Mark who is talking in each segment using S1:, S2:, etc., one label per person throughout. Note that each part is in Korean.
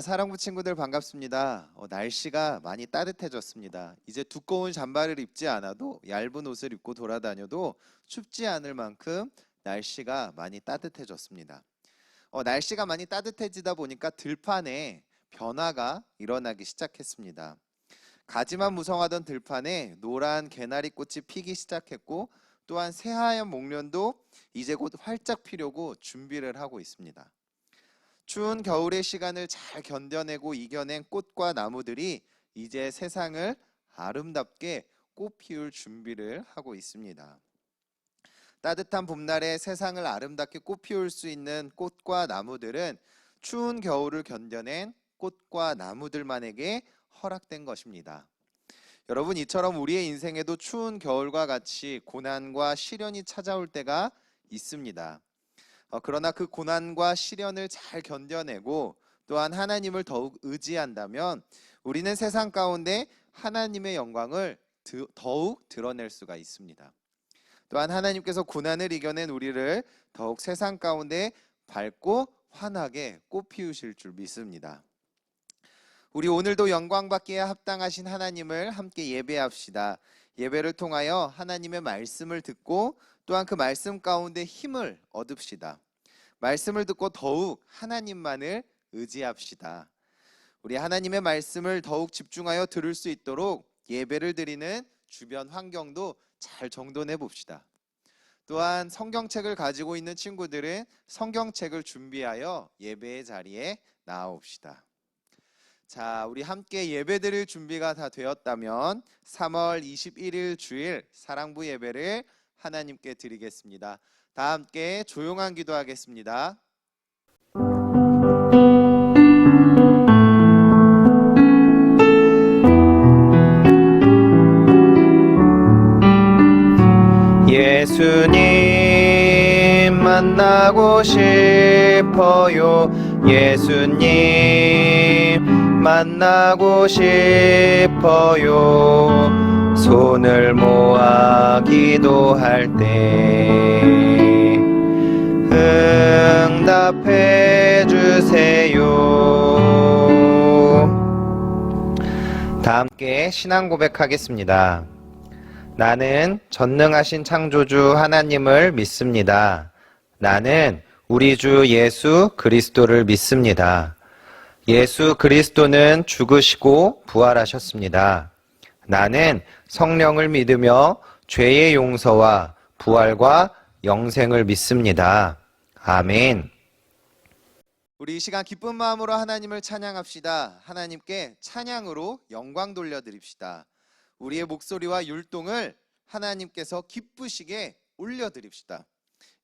S1: 사랑부 친구들 반갑습니다. 어, 날씨가 많이 따뜻해졌습니다. 이제 두꺼운 잠바를 입지 않아도 얇은 옷을 입고 돌아다녀도 춥지 않을 만큼 날씨가 많이 따뜻해졌습니다. 어, 날씨가 많이 따뜻해지다 보니까 들판에 변화가 일어나기 시작했습니다. 가지만 무성하던 들판에 노란 개나리 꽃이 피기 시작했고 또한 새하얀 목련도 이제 곧 활짝 피려고 준비를 하고 있습니다. 추운 겨울의 시간을 잘 견뎌내고 이겨낸 꽃과 나무들이 이제 세상을 아름답게 꽃 피울 준비를 하고 있습니다. 따뜻한 봄날에 세상을 아름답게 꽃 피울 수 있는 꽃과 나무들은 추운 겨울을 견뎌낸 꽃과 나무들만에게 허락된 것입니다. 여러분 이처럼 우리의 인생에도 추운 겨울과 같이 고난과 시련이 찾아올 때가 있습니다. 어, 그러나 그 고난과 시련을 잘 견뎌내고 또한 하나님을 더욱 의지한다면 우리는 세상 가운데 하나님의 영광을 드- 더욱 드러낼 수가 있습니다. 또한 하나님께서 고난을 이겨낸 우리를 더욱 세상 가운데 밝고 환하게 꽃 피우실 줄 믿습니다. 우리 오늘도 영광 받기에 합당하신 하나님을 함께 예배합시다. 예배를 통하여 하나님의 말씀을 듣고 또한 그 말씀 가운데 힘을 얻읍시다. 말씀을 듣고 더욱 하나님만을 의지합시다. 우리 하나님의 말씀을 더욱 집중하여 들을 수 있도록 예배를 드리는 주변 환경도 잘 정돈해 봅시다. 또한 성경책을 가지고 있는 친구들은 성경책을 준비하여 예배의 자리에 나아옵시다. 자, 우리 함께 예배 드릴 준비가 다 되었다면 3월 21일 주일 사랑부 예배를 하나님께 드리겠습니다. 다 함께 조용한 기도하겠습니다. 예수님 만나고 싶어요. 예수님 만나고 싶어요. 손을 모아 기도할 때 응답해 주세요. 다 함께 신앙 고백하겠습니다. 나는 전능하신 창조주 하나님을 믿습니다. 나는 우리 주 예수 그리스도를 믿습니다. 예수 그리스도는 죽으시고 부활하셨습니다. 나는 성령을 믿으며 죄의 용서와 부활과 영생을 믿습니다. 아멘. 우리 이 시간 기쁜 마음으로 하나님을 찬양합시다. 하나님께 찬양으로 영광 돌려드립시다. 우리의 목소리와 율동을 하나님께서 기쁘시게 올려드립시다.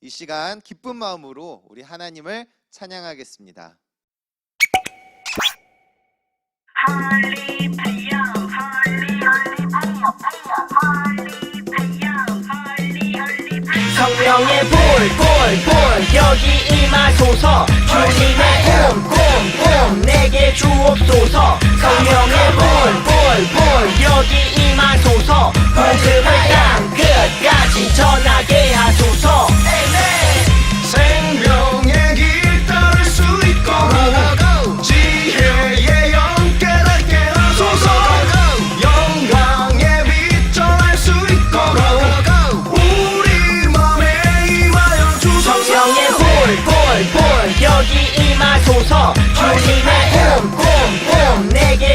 S1: 이 시간 기쁜 마음으로 우리 하나님을 찬양하겠습니다.
S2: 헐리 파이
S3: 불, 불 여기 임하소서. 주님의 꿈, 꿈, 꿈 내게 주옵소서. 성령의 불 여기 임하소서. 복음을 땅 끝까지 전하게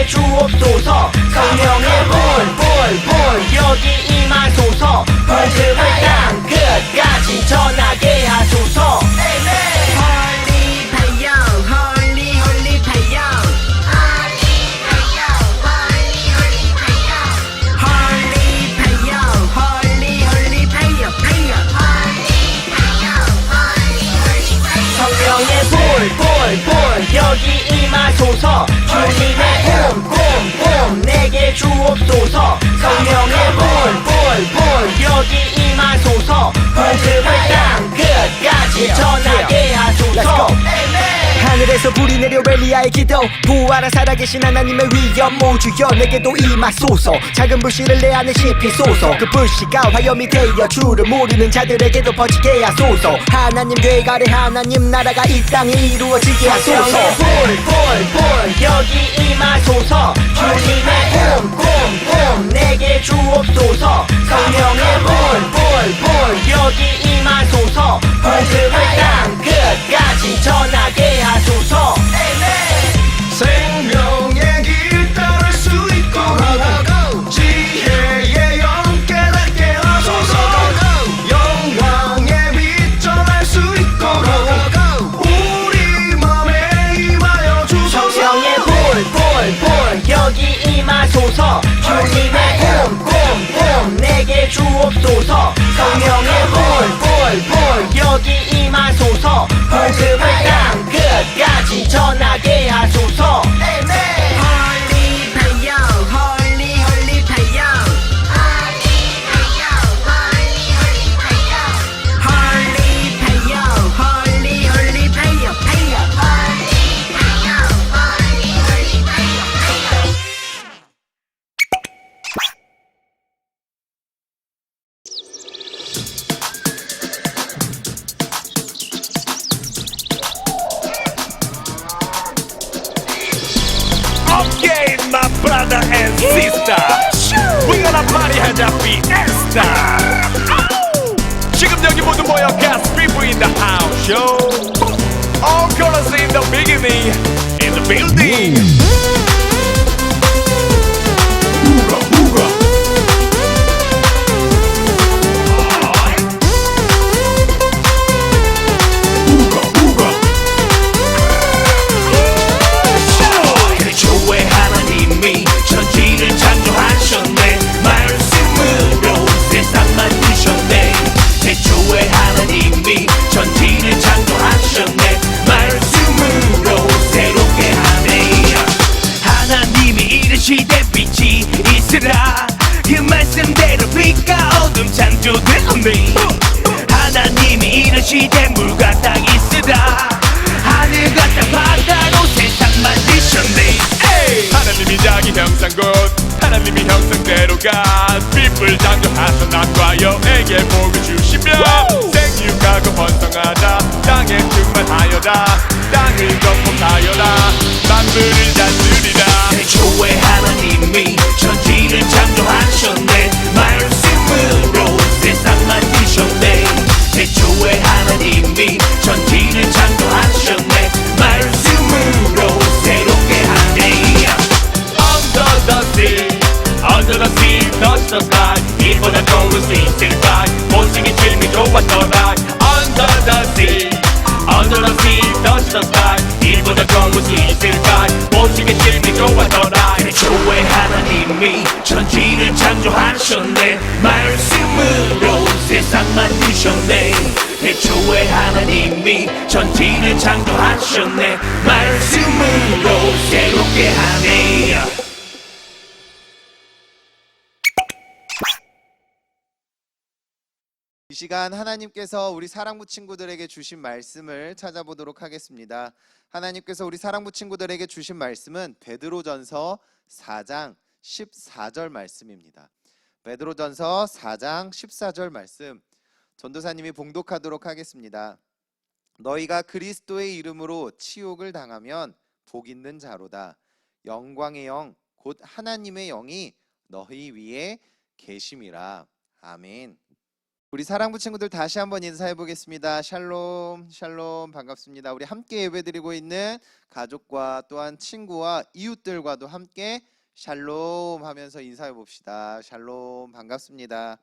S3: 주옵소서. 성령의 불, 불, 불 여기 주옵소서. 성령의 불, 불, 불 여기 임하소서. 복음을 땅 끝까지 전하게
S4: 하늘에서 불이 내려
S3: 엘리야의 기도. 부활한 살아계신 하나님의 위엄 모주여 내게도 임하소서. 작은 불씨를 내 안에 씹히소서. 그 불씨가 화염이 되어 주를 모르는 자들에게도 퍼지게 하소서. 하나님 되가래 하나님 나라가 이 땅에 이루어지게 하소서. 불불불 여기 임하소서. 주님의 꿈꿈꿈 내게 주옵소서. 성령의 불불불 여기 임하소서. 복음을 땅 끝까지 전하게 하소서
S4: Okay, my brother and sister. We gonna party 하자 fiesta. 지금 여기 모두 모여 gas people in the house show. All colors in the beginning, in the building. 우가 우가. 어둠 창조되었네 하나님이 이르시되 물과 땅이 있으라 하늘과 땅 바다로 세상 만드셨네. 하나님이 자기 형상 곧 하나님이 형상대로가 빛을 창조하셔 남과 여에게 복을 주시며 생육하고 번성하자. 땅에 충만하여라. 땅을 건복하여라. 만물을 다스리라. 태초에 하나님이 천지를 창조하셨네 하나님이 천지를 창조하셨네. 말씀으로 새롭게 하네. Under the sea Under the sea touch the sky. 이보다 좋을 수 있을까 보시기 질미 좋았더라 Under the sea Under the sea touch the sky. 이보다 좋을 수 있을까 보시기 질미 좋았더라 태초에 하나님이 천지를 창조하셨네. 말씀으로 세상 만드셨네 태초에 하나님이 천지를 창조하셨네 말씀으로 새롭게 하네
S1: 이 시간 하나님께서 우리 사랑부 친구들에게 주신 말씀을 찾아보도록 하겠습니다. 하나님께서 우리 사랑부 친구들에게 주신 말씀은 베드로전서 4장 14절 말씀입니다. 베드로전서 4장 14절 말씀 전도사님이 봉독하도록 하겠습니다. 너희가 그리스도의 이름으로 치욕을 당하면 복 있는 자로다. 영광의 영 곧 하나님의 영이 너희 위에 계심이라. 아멘. 우리 사랑부 친구들 다시 한번 인사해 보겠습니다. 샬롬, 샬롬 반갑습니다. 우리 함께 예배드리고 있는 가족과 또한 친구와 이웃들과도 함께 샬롬 하면서 인사해 봅시다. 샬롬 반갑습니다.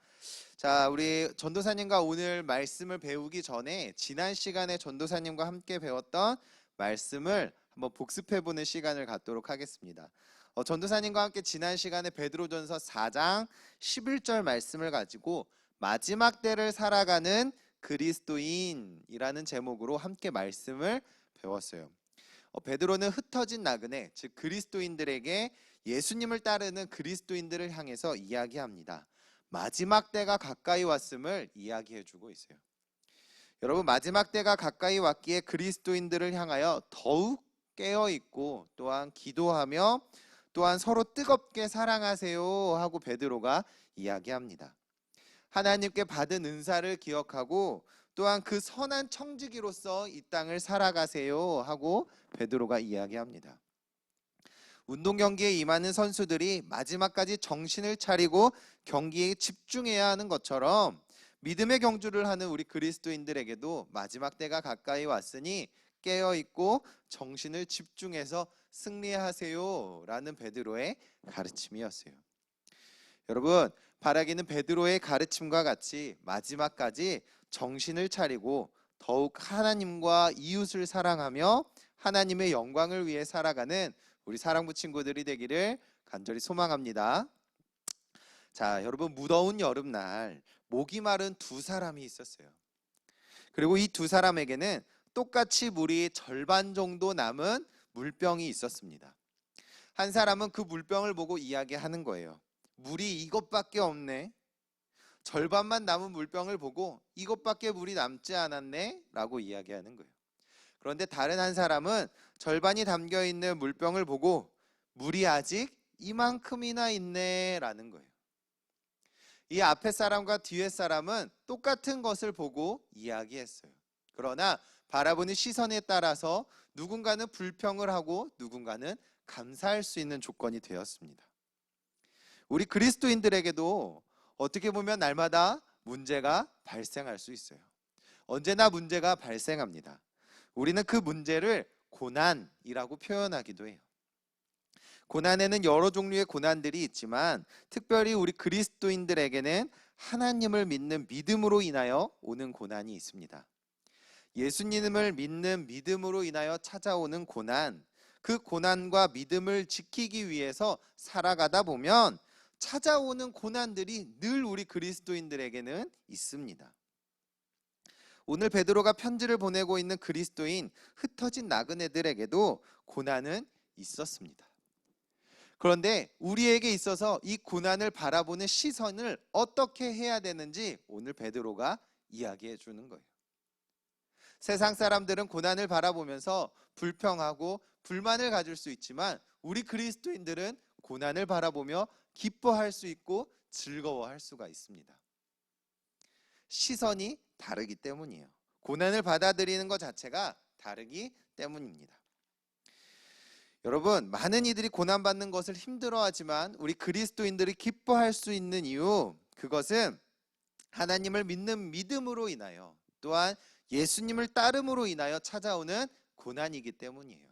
S1: 자, 우리 전도사님과 오늘 말씀을 배우기 전에 지난 시간에 전도사님과 함께 배웠던 말씀을 한번 복습해 보는 시간을 갖도록 하겠습니다. 어, 전도사님과 함께 지난 시간에 베드로전서 4장 11절 말씀을 가지고 마지막 때를 살아가는 그리스도인이라는 제목으로 함께 말씀을 배웠어요. 어, 베드로는 흩어진 나그네, 즉 그리스도인들에게 예수님을 따르는 그리스도인들을 향해서 이야기합니다. 마지막 때가 가까이 왔음을 이야기해 주고 있어요. 여러분 마지막 때가 가까이 왔기에 그리스도인들을 향하여 더욱 깨어 있고 또한 기도하며 또한 서로 뜨겁게 사랑하세요 하고 베드로가 이야기합니다. 하나님께 받은 은사를 기억하고 또한 그 선한 청지기로서 이 땅을 살아가세요 하고 베드로가 이야기합니다. 운동 경기에 임하는 선수들이 마지막까지 정신을 차리고 경기에 집중해야 하는 것처럼 믿음의 경주를 하는 우리 그리스도인들에게도 마지막 때가 가까이 왔으니 깨어 있고 정신을 집중해서 승리하세요라는 베드로의 가르침이었어요. 여러분, 바라기는 베드로의 가르침과 같이 마지막까지 정신을 차리고 더욱 하나님과 이웃을 사랑하며 하나님의 영광을 위해 살아가는 우리 사랑부 친구들이 되기를 간절히 소망합니다. 자, 여러분 무더운 여름날 목이 마른 두 사람이 있었어요. 그리고 이 두 사람에게는 똑같이 물이 절반 정도 남은 물병이 있었습니다. 한 사람은 그 물병을 보고 이야기하는 거예요. 물이 이것밖에 없네. 절반만 남은 물병을 보고 이것밖에 물이 남지 않았네. 라고 이야기하는 거예요. 그런데 다른 한 사람은 절반이 담겨 있는 물병을 보고 물이 아직 이만큼이나 있네. 라는 거예요. 이 앞에 사람과 뒤에 사람은 똑같은 것을 보고 이야기했어요. 그러나 바라보는 시선에 따라서 누군가는 불평을 하고 누군가는 감사할 수 있는 조건이 되었습니다. 우리 그리스도인들에게도 어떻게 보면 날마다 문제가 발생할 수 있어요. 언제나 문제가 발생합니다. 우리는 그 문제를 고난이라고 표현하기도 해요. 고난에는 여러 종류의 고난들이 있지만 특별히 우리 그리스도인들에게는 하나님을 믿는 믿음으로 인하여 오는 고난이 있습니다. 예수님을 믿는 믿음으로 인하여 찾아오는 고난, 그 고난과 믿음을 지키기 위해서 살아가다 보면 찾아오는 고난들이 늘 우리 그리스도인들에게는 있습니다. 오늘 베드로가 편지를 보내고 있는 그리스도인 흩어진 나그네들에게도 고난은 있었습니다. 그런데 우리에게 있어서 이 고난을 바라보는 시선을 어떻게 해야 되는지 오늘 베드로가 이야기해 주는 거예요. 세상 사람들은 고난을 바라보면서 불평하고 불만을 가질 수 있지만 우리 그리스도인들은 고난을 바라보며 기뻐할 수 있고 즐거워할 수가 있습니다. 시선이 다르기 때문이에요. 고난을 받아들이는 것 자체가 다르기 때문입니다. 여러분, 많은 이들이 고난받는 것을 힘들어하지만 우리 그리스도인들이 기뻐할 수 있는 이유, 그것은 하나님을 믿는 믿음으로 인하여 또한 예수님을 따름으로 인하여 찾아오는 고난이기 때문이에요.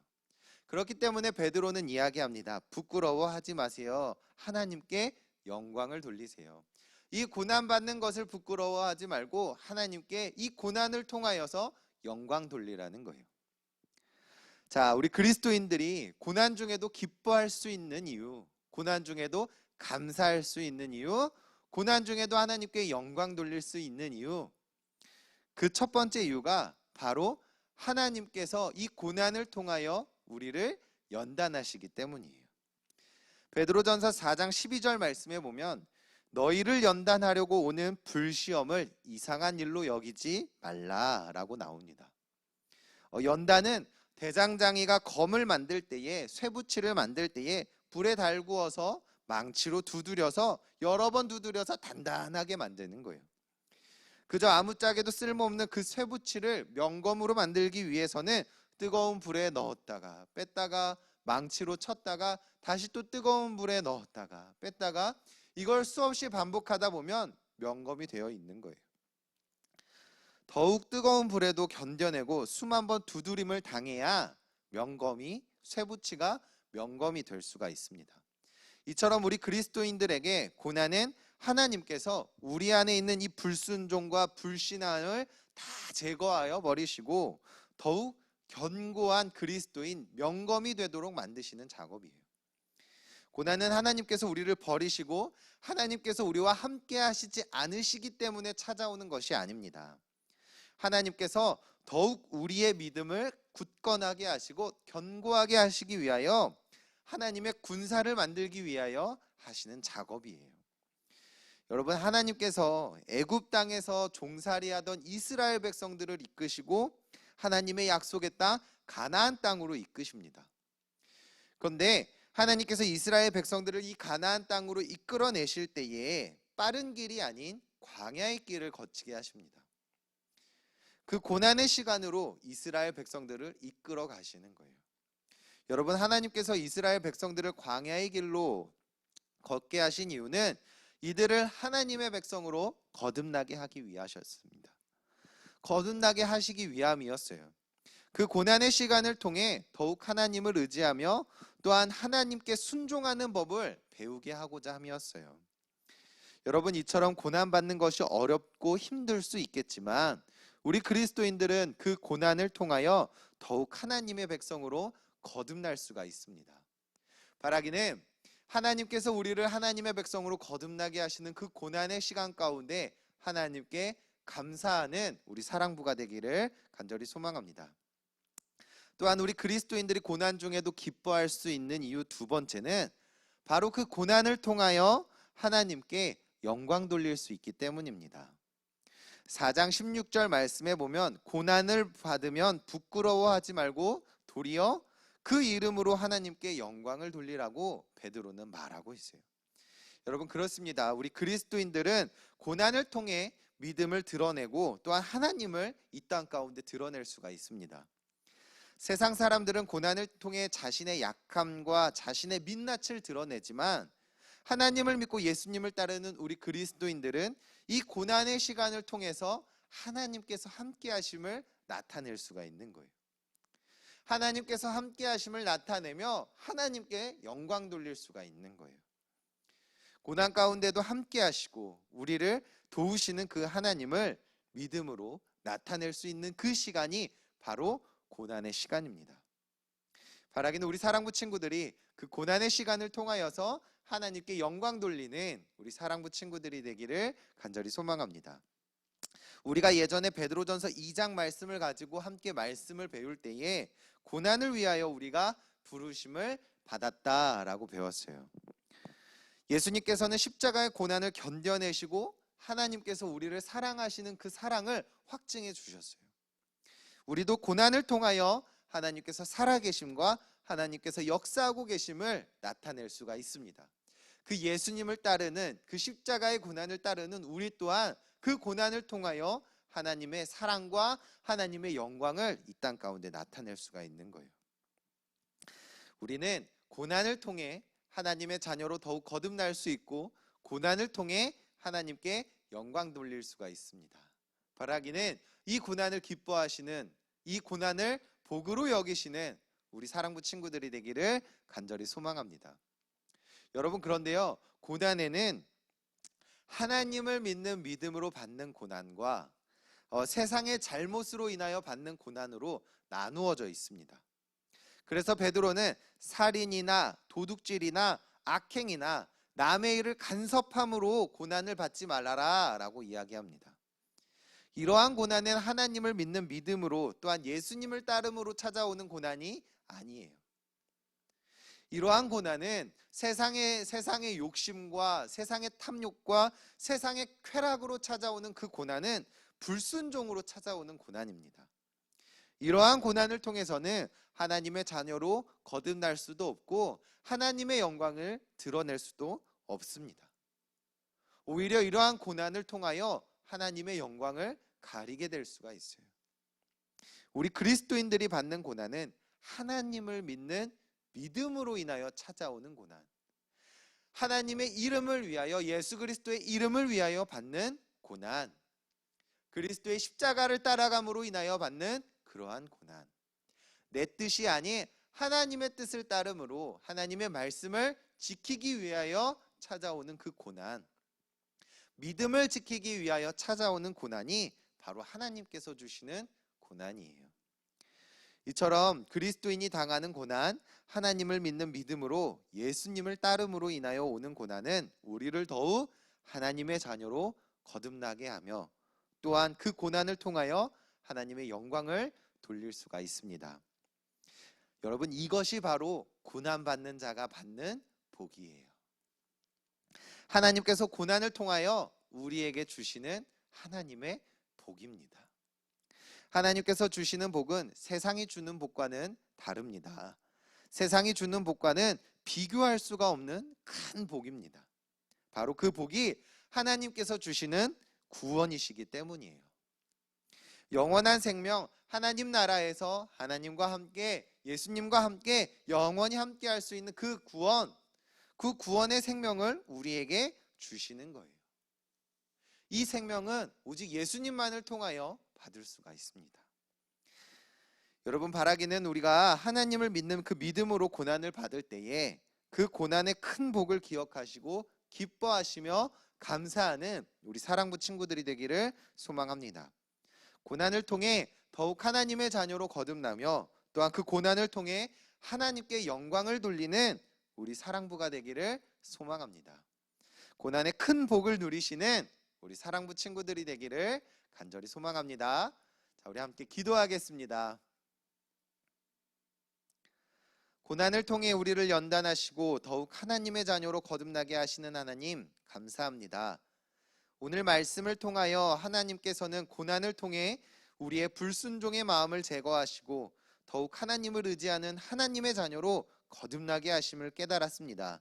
S1: 그렇기 때문에 베드로는 이야기합니다. 부끄러워하지 마세요. 하나님께 영광을 돌리세요. 이 고난 받는 것을 부끄러워하지 말고 하나님께 이 고난을 통하여서 영광 돌리라는 거예요. 자, 우리 그리스도인들이 고난 중에도 기뻐할 수 있는 이유, 고난 중에도 감사할 수 있는 이유, 고난 중에도 하나님께 영광 돌릴 수 있는 이유. 그 첫 번째 이유가 바로 하나님께서 이 고난을 통하여 우리를 연단하시기 때문이에요. 베드로전서 4장 12절 말씀에 보면 너희를 연단하려고 오는 불시험을 이상한 일로 여기지 말라라고 나옵니다. 어, 연단은 대장장이가 검을 만들 때에 쇠붙이를 만들 때에 불에 달구어서 망치로 두드려서 여러 번 두드려서 단단하게 만드는 거예요. 그저 아무짝에도 쓸모없는 그 쇠붙이를 명검으로 만들기 위해서는 뜨거운 불에 넣었다가 뺐다가 망치로 쳤다가 다시 또 뜨거운 불에 넣었다가 뺐다가 이걸 수없이 반복하다 보면 명검이 되어 있는 거예요. 더욱 뜨거운 불에도 견뎌내고 수만 번 두드림을 당해야 명검이 쇠붙이가 명검이 될 수가 있습니다. 이처럼 우리 그리스도인들에게 고난은 하나님께서 우리 안에 있는 이 불순종과 불신앙을 다 제거하여 버리시고 더욱 견고한 그리스도인 명검이 되도록 만드시는 작업이에요. 고난은 하나님께서 우리를 버리시고 하나님께서 우리와 함께 하시지 않으시기 때문에 찾아오는 것이 아닙니다. 하나님께서 더욱 우리의 믿음을 굳건하게 하시고 견고하게 하시기 위하여 하나님의 군사를 만들기 위하여 하시는 작업이에요. 여러분 하나님께서 애굽 땅에서 종살이하던 이스라엘 백성들을 이끄시고 하나님의 약속의 땅 가나안 땅으로 이끄십니다. 그런데 하나님께서 이스라엘 백성들을 이 가나안 땅으로 이끌어내실 때에 빠른 길이 아닌 광야의 길을 거치게 하십니다. 그 고난의 시간으로 이스라엘 백성들을 이끌어 가시는 거예요. 여러분 하나님께서 이스라엘 백성들을 광야의 길로 걷게 하신 이유는 이들을 하나님의 백성으로 거듭나게 하기 위하셨습니다. 거듭나게 하시기 위함이었어요. 그 고난의 시간을 통해 더욱 하나님을 의지하며 또한 하나님께 순종하는 법을 배우게 하고자 함이었어요. 여러분 이처럼 고난 받는 것이 어렵고 힘들 수 있겠지만 우리 그리스도인들은 그 고난을 통하여 더욱 하나님의 백성으로 거듭날 수가 있습니다. 바라기는 하나님께서 우리를 하나님의 백성으로 거듭나게 하시는 그 고난의 시간 가운데 하나님께 감사하는 우리 사랑부가 되기를 간절히 소망합니다. 또한 우리 그리스도인들이 고난 중에도 기뻐할 수 있는 이유 두 번째는 바로 그 고난을 통하여 하나님께 영광 돌릴 수 있기 때문입니다. 4장 16절 말씀에 보면 고난을 받으면 부끄러워하지 말고 도리어 그 이름으로 하나님께 영광을 돌리라고 베드로는 말하고 있어요. 여러분 그렇습니다. 우리 그리스도인들은 고난을 통해 믿음을 드러내고 또한 하나님을 이 땅 가운데 드러낼 수가 있습니다. 세상 사람들은 고난을 통해 자신의 약함과 자신의 민낯을 드러내지만 하나님을 믿고 예수님을 따르는 우리 그리스도인들은 이 고난의 시간을 통해서 하나님께서 함께 하심을 나타낼 수가 있는 거예요. 하나님께서 함께 하심을 나타내며 하나님께 영광 돌릴 수가 있는 거예요. 고난 가운데도 함께 하시고 우리를 도우시는 그 하나님을 믿음으로 나타낼 수 있는 그 시간이 바로 고난의 시간입니다. 바라기는 우리 사랑부 친구들이 그 고난의 시간을 통하여서 하나님께 영광 돌리는 우리 사랑부 친구들이 되기를 간절히 소망합니다. 우리가 예전에 베드로전서 2장 말씀을 가지고 함께 말씀을 배울 때에 고난을 위하여 우리가 부르심을 받았다라고 배웠어요. 예수님께서는 십자가의 고난을 견뎌내시고 하나님께서 우리를 사랑하시는 그 사랑을 확증해 주셨어요. 우리도 고난을 통하여 하나님께서 살아계심과 하나님께서 역사하고 계심을 나타낼 수가 있습니다. 그 예수님을 따르는 그 십자가의 고난을 따르는 우리 또한 그 고난을 통하여 하나님의 사랑과 하나님의 영광을 이 땅 가운데 나타낼 수가 있는 거예요. 우리는 고난을 통해 하나님의 자녀로 더욱 거듭날 수 있고 고난을 통해 하나님께 영광 돌릴 수가 있습니다. 바라기는 이 고난을 기뻐하시는 이 고난을 복으로 여기시는 우리 사랑부 친구들이 되기를 간절히 소망합니다. 여러분 그런데요 고난에는 하나님을 믿는 믿음으로 받는 고난과 어, 세상의 잘못으로 인하여 받는 고난으로 나누어져 있습니다. 그래서 베드로는 살인이나 도둑질이나 악행이나 남의 일을 간섭함으로 고난을 받지 말라라라고 이야기합니다. 이러한 고난은 하나님을 믿는 믿음으로 또한 예수님을 따름으로 찾아오는 고난이 아니에요. 이러한 고난은 세상의 세상의 욕심과 세상의 탐욕과 세상의 쾌락으로 찾아오는 그 고난은 불순종으로 찾아오는 고난입니다. 이러한 고난을 통해서는 하나님의 자녀로 거듭날 수도 없고 하나님의 영광을 드러낼 수도 없습니다. 오히려 이러한 고난을 통하여 하나님의 영광을 가리게 될 수가 있어요. 우리 그리스도인들이 받는 고난은 하나님을 믿는 믿음으로 인하여 찾아오는 고난. 하나님의 이름을 위하여 예수 그리스도의 이름을 위하여 받는 고난. 그리스도의 십자가를 따라감으로 인하여 받는 그러한 고난. 내 뜻이 아닌 하나님의 뜻을 따름으로 하나님의 말씀을 지키기 위하여 찾아오는 그 고난. 믿음을 지키기 위하여 찾아오는 고난이 바로 하나님께서 주시는 고난이에요. 이처럼 그리스도인이 당하는 고난, 하나님을 믿는 믿음으로 예수님을 따름으로 인하여 오는 고난은 우리를 더욱 하나님의 자녀로 거듭나게 하며 또한 그 고난을 통하여 하나님의 영광을 돌릴 수가 있습니다. 여러분 이것이 바로 고난 받는 자가 받는 복이에요. 하나님께서 고난을 통하여 우리에게 주시는 하나님의 복입니다. 하나님께서 주시는 복은 세상이 주는 복과는 다릅니다. 세상이 주는 복과는 비교할 수가 없는 큰 복입니다. 바로 그 복이 하나님께서 주시는 구원이시기 때문이에요. 영원한 생명, 하나님 나라에서 하나님과 함께 예수님과 함께 영원히 함께 할 수 있는 그 구원, 그 구원의 생명을 우리에게 주시는 거예요. 이 생명은 오직 예수님만을 통하여 받을 수가 있습니다. 여러분 바라기는 우리가 하나님을 믿는 그 믿음으로 고난을 받을 때에 그 고난의 큰 복을 기억하시고 기뻐하시며 감사하는 우리 사랑부 친구들이 되기를 소망합니다. 고난을 통해 더욱 하나님의 자녀로 거듭나며 또한 그 고난을 통해 하나님께 영광을 돌리는 우리 사랑부가 되기를 소망합니다. 고난의 큰 복을 누리시는 우리 사랑부 친구들이 되기를 간절히 소망합니다. 자, 우리 함께 기도하겠습니다. 고난을 통해 우리를 연단하시고 더욱 하나님의 자녀로 거듭나게 하시는 하나님 감사합니다. 오늘 말씀을 통하여 하나님께서는 고난을 통해 우리의 불순종의 마음을 제거하시고 더욱 하나님을 의지하는 하나님의 자녀로 거듭나게 하심을 깨달았습니다.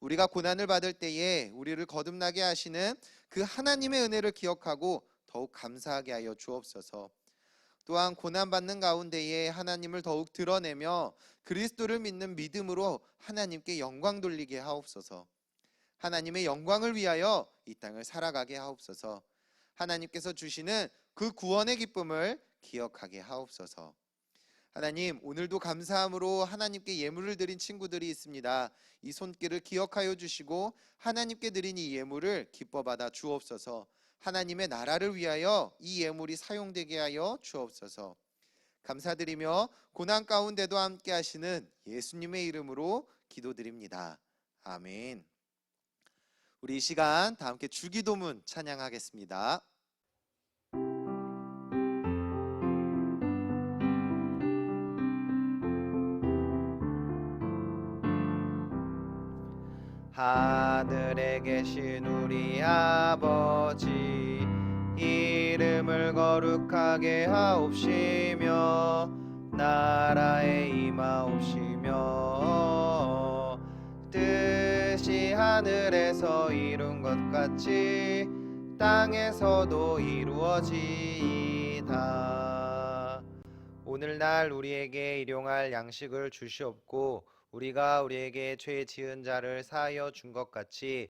S1: 우리가 고난을 받을 때에 우리를 거듭나게 하시는 그 하나님의 은혜를 기억하고 더욱 감사하게 하여 주옵소서. 또한 고난 받는 가운데에 하나님을 더욱 드러내며 그리스도를 믿는 믿음으로 하나님께 영광 돌리게 하옵소서. 하나님의 영광을 위하여 이 땅을 살아가게 하옵소서. 하나님께서 주시는 그 구원의 기쁨을 기억하게 하옵소서. 하나님, 오늘도 감사함으로 하나님께 예물을 드린 친구들이 있습니다. 이 손길을 기억하여 주시고 하나님께 드린 이 예물을 기뻐 받아 주옵소서. 하나님의 나라를 위하여 이 예물이 사용되게 하여 주옵소서. 감사드리며 고난 가운데도 함께 하시는 예수님의 이름으로 기도드립니다. 아멘. 우리 이 시간 다 함께 주기도문 찬양하겠습니다. 계신 우리 아버지 이름을 거룩하게 하옵시며 나라에 임하옵시며 뜻이 하늘에서 이룬 것 같이 땅에서도 이루어지이다. 오늘날 우리에게 일용할 양식을 주시옵고 우리가 우리에게 죄 지은 자를 사하여 준 것 같이